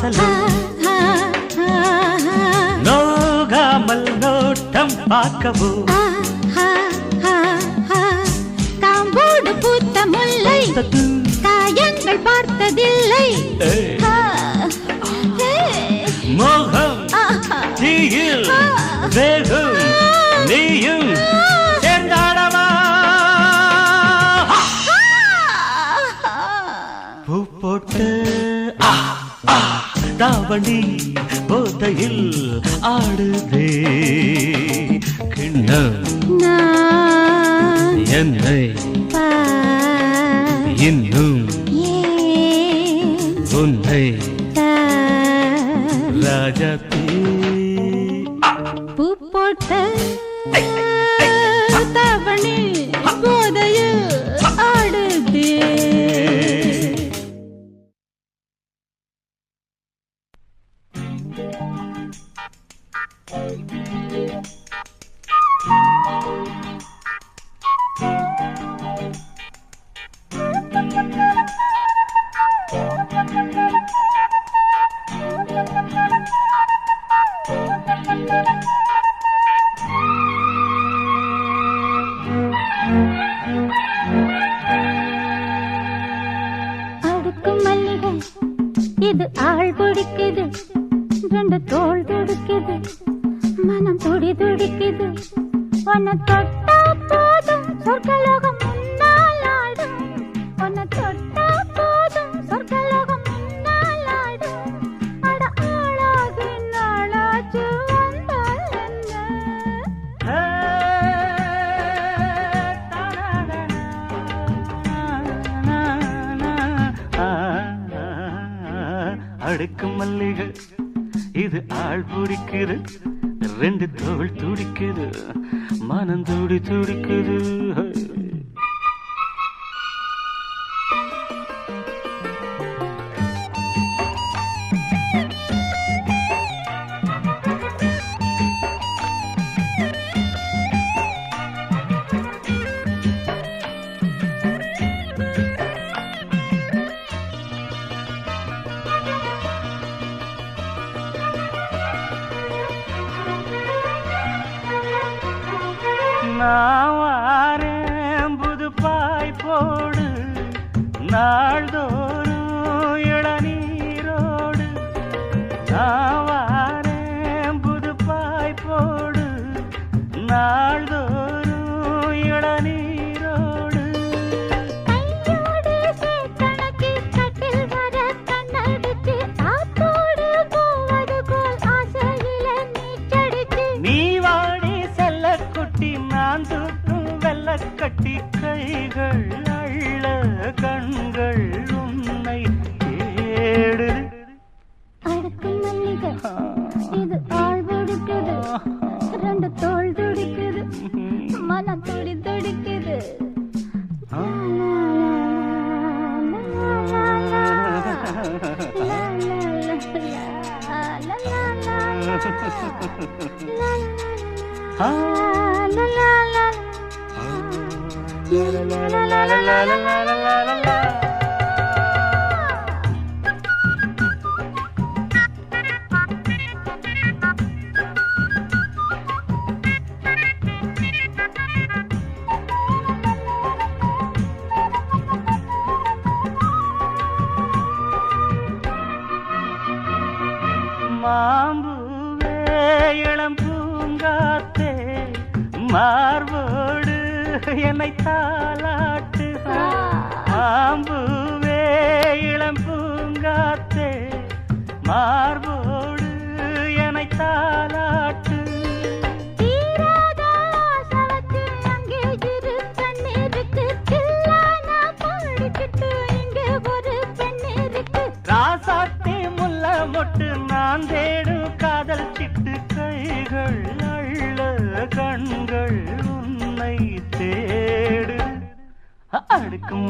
వాసలు నోగామల్ నోటం పాకవు தாம்போடு பூத்த முல்லை தாயங்கள் பார்த்ததில்லை. மோகம். தீயில் வேகம் நீயும். பூ போட்டு தாவணி போதையில் ஆடுதே. கிண்ணம் என்னை மனம் துடி துடிக்குது. உன்னை தொட்டா போதும் சொர்க்கலோகம் முன்னால் ஆடும். உன்னை தொட்டா போதும் சொர்க்கலோகம் முன்னால் ஆடும். அட ஆளாகி நாளாச்சு வந்தால் என்ன? அடுக்கு மல்லிகை இது ஆள் பிடிக்கிறது. ரெண்டு தோல் துடிக்குது மனம் துடி துடிக்குது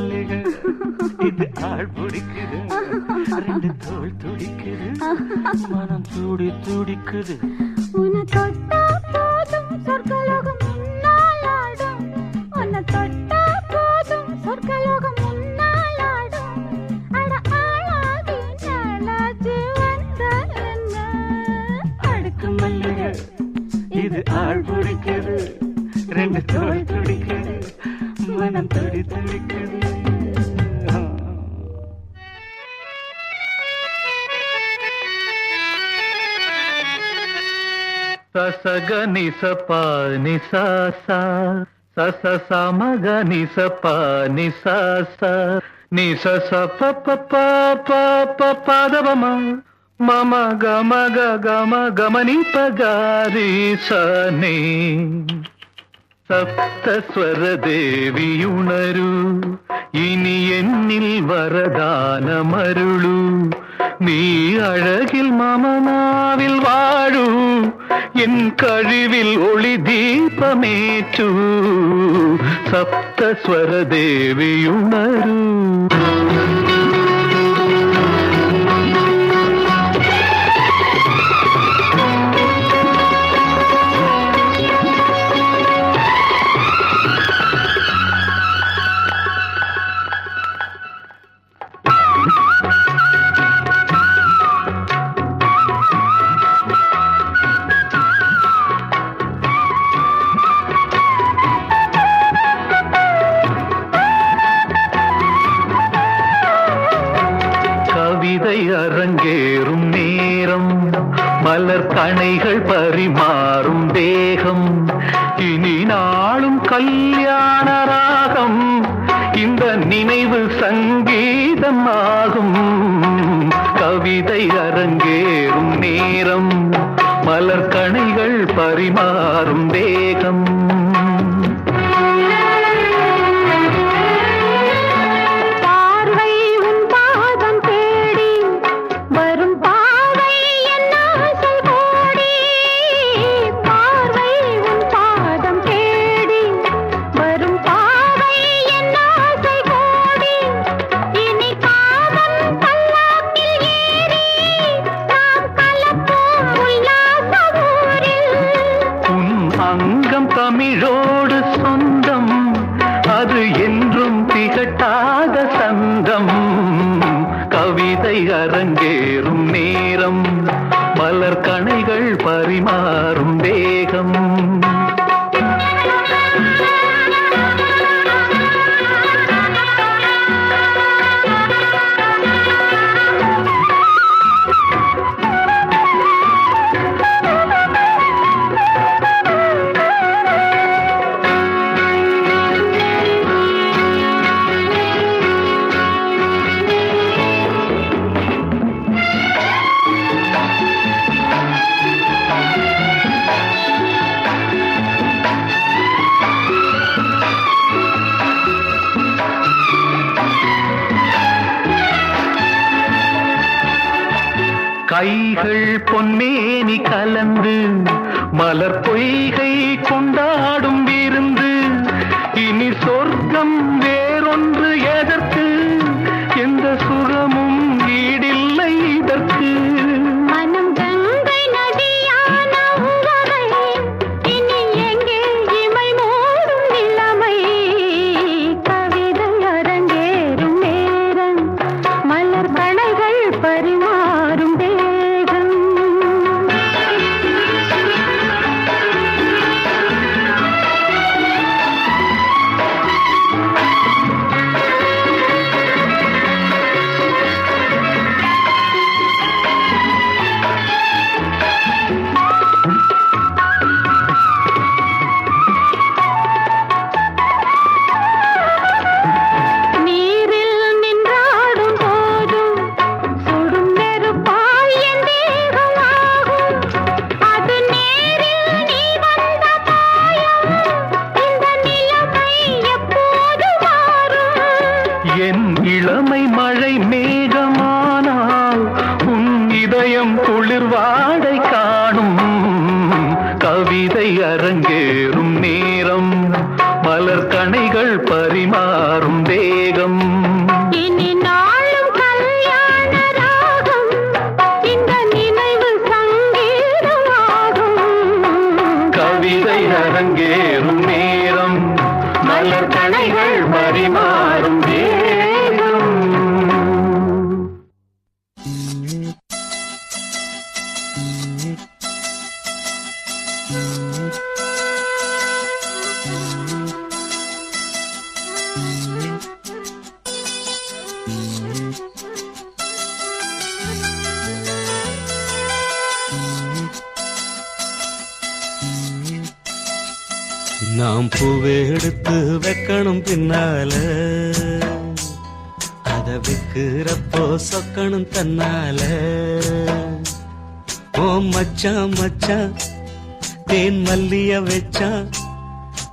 மல்லிக இது ஆள் பிடிக்குது. ரெண்டு தோல் துடிக்குது. மனம் சூடி துடிக்குது. உன தொட்டா போதும் சொர்க்கலோகம் முன்னால் ஆடும். உன தொட்டா போதும் சொர்க்கலோகம் இது ஆள் பிடிக்குது. ரெண்டு தோல் జీవనం తడి తలికది ససగ నిస పాని సస సమగ నిస పాని సస నిస సప పప పదవమ మమ గమ గమ గమని పగారి సనే സപ്തസ്വര ദേവിയുണരൂ ഇനി എന്നിൽ വരദാനമരുളൂ. നീ അഴകിൽ മമനാവിൽ വാഴൂ. എൻ കഴിവിൽ ഒളി ദീപമേറ്റു. സപ്തസ്വര கவிதை அரங்கேறும் நேரம் மலர் கணைகள் பரிமாறும் தேகம். இனி நாளும் கல்யாண ராகம் இந்த நினைவு சங்கீதம் ஆகும். கவிதை அரங்கேறும் நேரம் மலர் கணைகள் பரிமாறும் தேகம். நாம் பூவை எடுத்து வைக்கணும் பின்னால. வைக்கிறப்போ சொக்கணும் தன்னால? ஓ மச்சான் மச்சான் தேன் மல்லிய வச்சா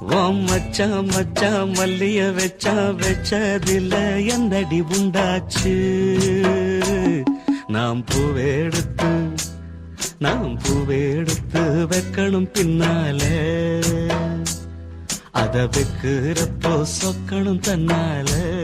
ஓ மச்சான் மச்சான் மல்லிய வச்சா வச்சதில்ல எந்தடி உண்டாச்சு? நாம் பூவெடுத்து நாம் பூவெடுத்து வைக்கணும் பின்னாலே. அத வைக்கிறப்போ சொக்கணும் தன்னாலே.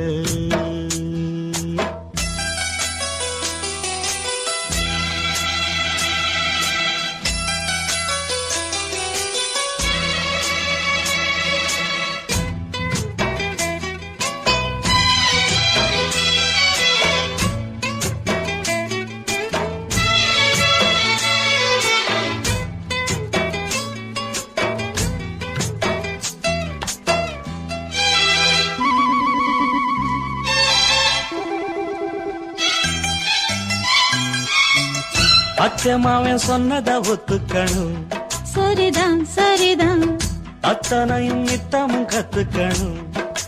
அச்சமாவன் சொன்னத ஒத்துக்கணும். சரிதான் சரிதான். அத்தனையும் நித்தமும் கத்துக்கணும்.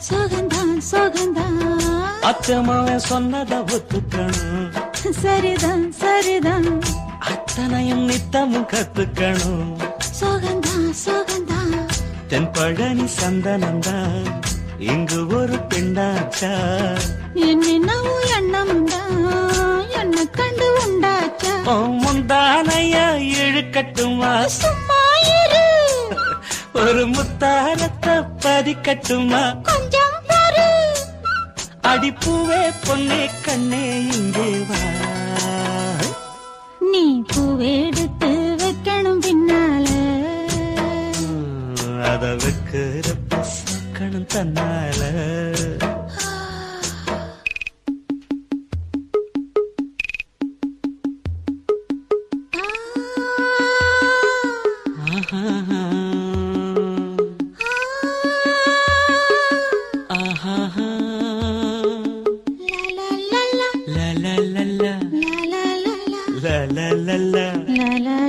சோகந்தான் சோகந்தான். அச்சமாவன் சொன்னத ஒத்துக்கணும். சரிதான் சரிதான். அத்தனையும் நித்தமும் கத்துக்கணும். சோகந்தான் சோகந்தான். தென் பழனி சந்தனந்தா இங்கு ஒரு பெண்ணாச்சா. என்னென்னவோ எண்ணமுண்டா என்ன கண்டு உண்டாச்சா? முந்தானைய இழுக்கட்டுமா சும்மா இரு. ஒரு முத்தாரத்தை பதிக்கட்டுமா கொஞ்சம் பாரு அடிப்பூவே பொன்னே கண்ணே இங்கே வா. நீ பூவெடுத்து வைக்கணும் பின்னால. அத வைக்கிறப்ப சொக்கணும் தன்னால.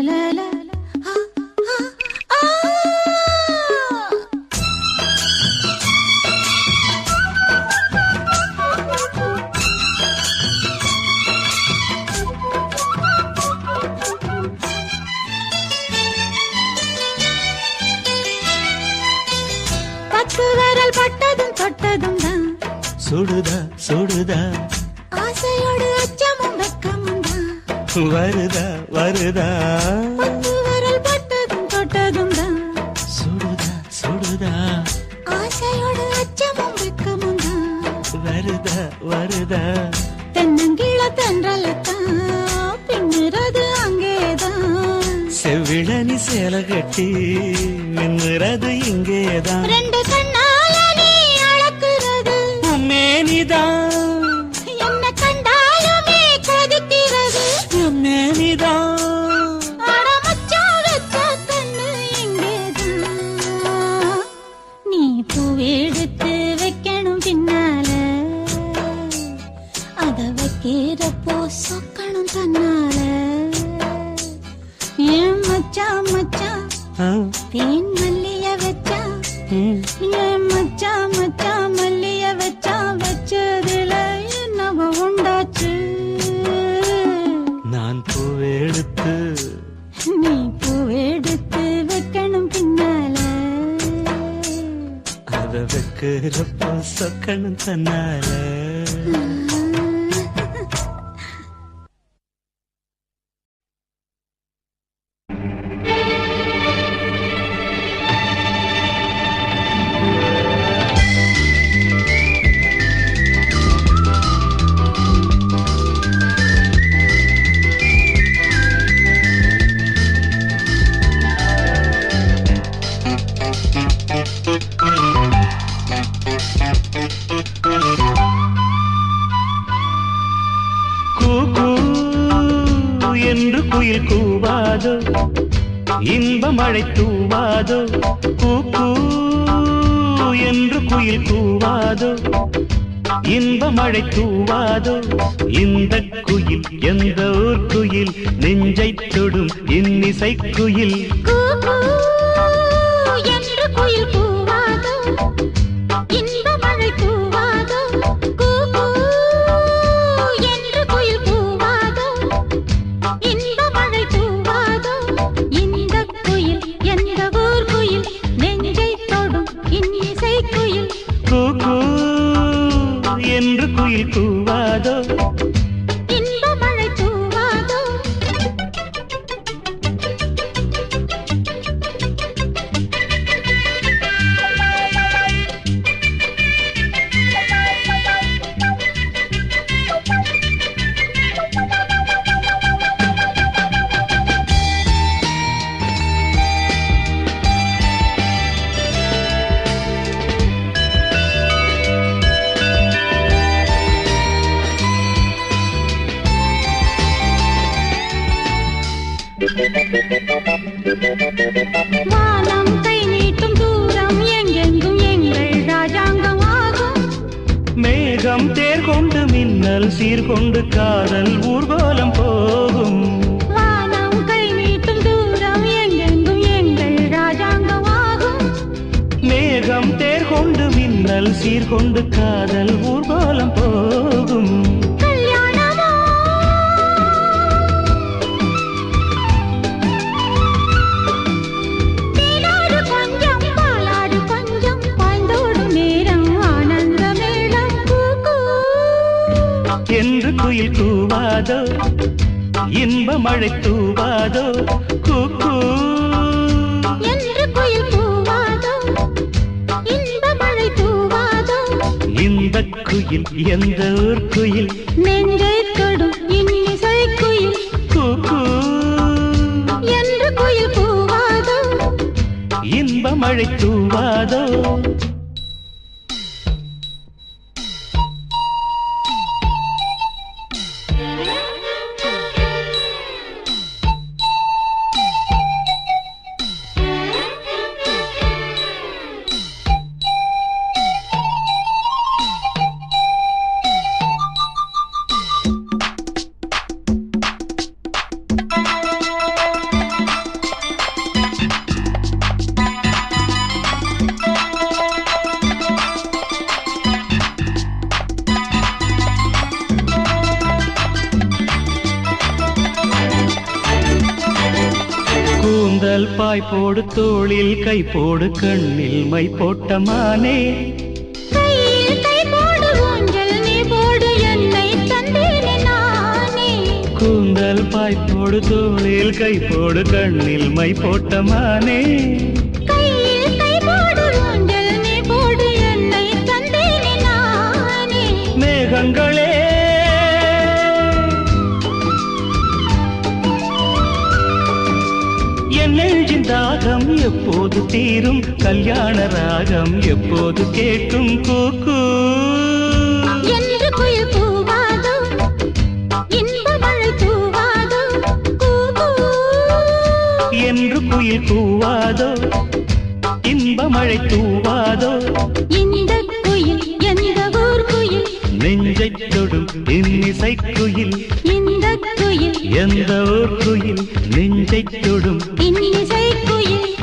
la la மேல கட்டி நின்றது இங்கேதான். ಕಣ್ಣ ತನ್ನಾಲ வாழை தூவாதோ பூ என்று குயில் கூவாதோ? இன்ப மழை தூவாதோ இந்த குயில் எந்த ஊர் குயில்? நெஞ்சை தொடும் இன்னிசை குயில். கொண்டு காதல் ஊர்வலம் போகும். வானம் கை நீட்டும் தூரம் எங்கெங்கும் எங்கள் ராஜாங்கமாகும். மேகம் தேர் கொண்டு மின்னல் சீர்கொண்டு காதல் ஊர்வலம் போகும். தூவாதோ? இன்ப மழை தூவாதோ கூக்கு இந்த குயில் எந்த ஊர் குயில்? நெஞ்சை தொடும் இன்னிசை குயில். கூக்கு. என்று குயில் பூவாதோ? இன்ப மழை தூவாதோ தோளில் கை போடு கண்ணில் மை போட்ட மானே. கூந்தல் பாய்ப்போடு தோளில் கை போடு கண்ணில் மை போட்ட மானே. மேகங்களே எப்போது தீரும் கல்யாண ராகம் எப்போது கேட்கும் கூக்கு? என்று குயில் கூவாதோ இன்ப மழை தூவாதோ? இந்த குயில் எந்த ஊர் குயில்? நெஞ்சைத் தொடும் இன்னிசை குயில். இந்த குயில் எந்த ஊர் குயில்? நெஞ்சைத் தொடும் இன்னிசை குயில்.